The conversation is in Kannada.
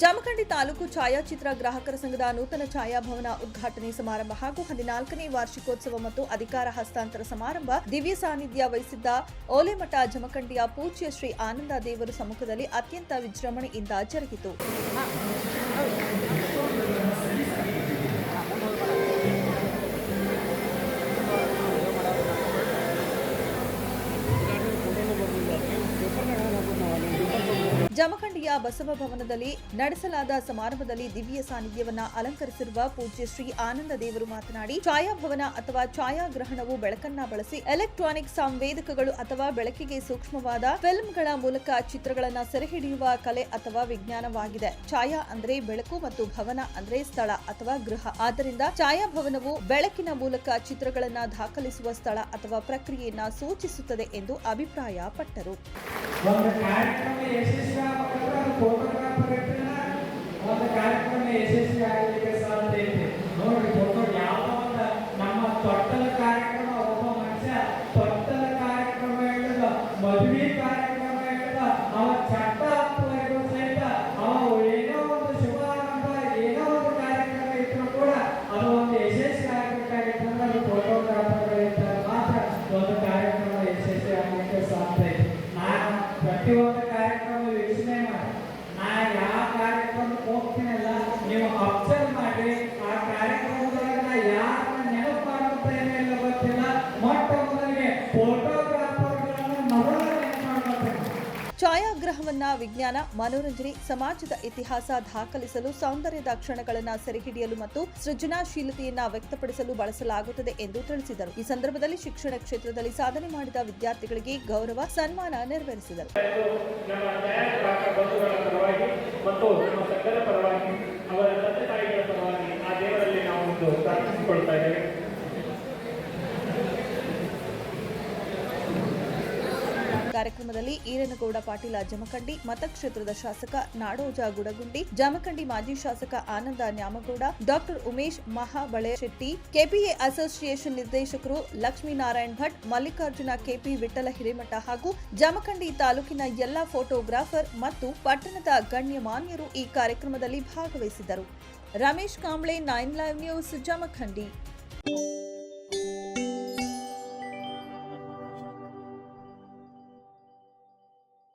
ಜಮಖಂಡಿ ತಾಲೂಕು ಛಾಯಾಚಿತ್ರ ಗ್ರಾಹಕರ ಸಂಘದ ನೂತನ ಛಾಯಾಭವನ ಉದ್ಘಾಟನೆ ಸಮಾರಂಭ ಹಾಗೂ ಹದಿನಾಲ್ಕನೇ ವಾರ್ಷಿಕೋತ್ಸವ ಮತ್ತು ಅಧಿಕಾರ ಹಸ್ತಾಂತರ ಸಮಾರಂಭ ದಿವ್ಯ ಸಾನ್ನಿಧ್ಯ ವಹಿಸಿದ್ದ ಓಲೆಮಠ ಜಮಖಂಡಿಯ ಪೂಜ್ಯ ಶ್ರೀ ಆನಂದ ದೇವರು ಸಮ್ಮುಖದಲ್ಲಿ ಅತ್ಯಂತ ವಿಜೃಂಭಣೆಯಿಂದ ಜರುಗಿತು. ಜಮಖಂಡಿಯ ಬಸವ ಭವನದಲ್ಲಿ ನಡೆಸಲಾದ ಸಮಾರಂಭದಲ್ಲಿ ದಿವ್ಯ ಸಾನ್ನಿಧ್ಯವನ್ನ ಅಲಂಕರಿಸಿರುವ ಪೂಜ್ಯ ಶ್ರೀ ಆನಂದ ದೇವರು ಮಾತನಾಡಿ, ಛಾಯಾಭವನ ಅಥವಾ ಛಾಯಾಗ್ರಹಣವು ಬೆಳಕನ್ನ ಬಳಸಿ ಎಲೆಕ್ಟ್ರಾನಿಕ್ ಸಂವೇದಕಗಳು ಅಥವಾ ಬೆಳಕಿಗೆ ಸೂಕ್ಷ್ಮವಾದ ಫಿಲ್ಮ್ಗಳ ಮೂಲಕ ಚಿತ್ರಗಳನ್ನ ಸೆರೆಹಿಡಿಯುವ ಕಲೆ ಅಥವಾ ವಿಜ್ಞಾನವಾಗಿದೆ. ಛಾಯಾ ಅಂದ್ರೆ ಬೆಳಕು ಮತ್ತು ಭವನ ಅಂದ್ರೆ ಸ್ಥಳ ಅಥವಾ ಗೃಹ. ಆದ್ದರಿಂದ ಛಾಯಾಭವನವು ಬೆಳಕಿನ ಮೂಲಕ ಚಿತ್ರಗಳನ್ನ ದಾಖಲಿಸುವ ಸ್ಥಳ ಅಥವಾ ಪ್ರಕ್ರಿಯೆಯನ್ನು ಸೂಚಿಸುತ್ತದೆ ಎಂದು ಅಭಿಪ್ರಾಯಪಟ್ಟರು. ಫೋಟೋಗ್ರಾಫರ್ ಇರ್ತಾನ ಒಂದು ಕಾರ್ಯಕ್ರಮ ಯಶಸ್ವಿ ಆಗಲಿಕ್ಕೆ ಸಾಧ್ಯ ಐತಿ. ನೋಡ್ರಿ ಯಾವ ನಮ್ಮ ಕಾರ್ಯಕ್ರಮ, ಒಬ್ಬ ಮನುಷ್ಯ ತೊಟ್ಟಲ ಕಾರ್ಯಕ್ರಮ ಹೇಳಿದ ಮದುವೆ ಕಾರ್ಯಕ್ರಮ ಹೇಳಿದ ಅವ ಚಟ್ಟ ಸಹಿತ ಅವ ಏನೋ ಒಂದು ಶುಭಾರಂಭ, ಏನೋ ಒಂದು ಕಾರ್ಯಕ್ರಮ ಇದ್ರು ಕೂಡ ಅದು ಒಂದು ಯಶಸ್ವಿ ಆಗಬೇಕಾಗಿತ್ತು ಅಂದ್ರೆ ಅದು ಫೋಟೋಗ್ರಾಫರ್ಗಳಿರ್ತಾರೆ ಮಾತ್ರ ಒಂದು ಕಾರ್ಯಕ್ರಮ ಯಶಸ್ವಿ ಆಗಲಿಕ್ಕೆ ಸಾಧ್ಯ ಐತೆ. ನಾನು ಪ್ರತಿಯೊಂದು ಕಾರ್ಯಕ್ರಮ ಯಾವ ಕಾರ್ಯಕ್ರಮಕ್ಕೆ ಹೋಗ್ತೀನಲ್ಲ ಛಾಯಾಗ್ರಹವನ್ನ ವಿಜ್ಞಾನ, ಮನೋರಂಜನೆ, ಸಮಾಜದ ಇತಿಹಾಸ ದಾಖಲಿಸಲು ಸೌಂದರ್ಯದ ಕ್ಷಣಗಳನ್ನು ಸೆರೆಹಿಡಿಯಲು ಮತ್ತು ಸೃಜನಾಶೀಲತೆಯನ್ನ ವ್ಯಕ್ತಪಡಿಸಲು ಬಳಸಲಾಗುತ್ತದೆ ಎಂದು ತಿಳಿಸಿದರು. ಈ ಸಂದರ್ಭದಲ್ಲಿ ಶಿಕ್ಷಣ ಕ್ಷೇತ್ರದಲ್ಲಿ ಸಾಧನೆ ಮಾಡಿದ ವಿದ್ಯಾರ್ಥಿಗಳಿಗೆ ಗೌರವ, ಸನ್ಮಾನ ನೆರವೇರಿಸಿದರು. ಅವರ ತಂದೆ ತಾಯಿಗಳ ಪರವಾಗಿ ಆ ದೇವರಲ್ಲಿ ನಾವು ಪ್ರಾರ್ಥಿಸಿಕೊಳ್ತಾ ಇದ್ದೇವೆ. ಕಾರ್ಯಕ್ರಮದಲ್ಲಿ ಈರನಗೌಡ ಪಾಟೀಲ ಜಮಖಂಡಿ ಮತಕ್ಷೇತ್ರದ ಶಾಸಕ ನಾಡೋಜ ಗುಡಗುಂಡಿ, ಜಮಖಂಡಿ ಮಾಜಿ ಶಾಸಕ Ananda Nyamagouda, doctor Umesh Mahabale Shetty KPA association ನಿರ್ದೇಶಕರು ಲಕ್ಷ್ಮೀನಾರಾಯಣ್ ಭಟ್, ಮಲ್ಲಿಕಾರ್ಜುನ ಕೆಪಿ ವಿಠಲ ಹಿರೇಮಠ ಹಾಗೂ ಜಮಖಂಡಿ ತಾಲೂಕಿನ ಎಲ್ಲಾ ಫೋಟೋಗ್ರಾಫರ್ ಮತ್ತು ಪಟ್ಟಣದ ಗಣ್ಯಮಾನ್ಯರು ಈ ಕಾರ್ಯಕ್ರಮದಲ್ಲಿ ಭಾಗವಹಿಸಿದರು. Ramesh Kamble, nine live news, Jamkhandi.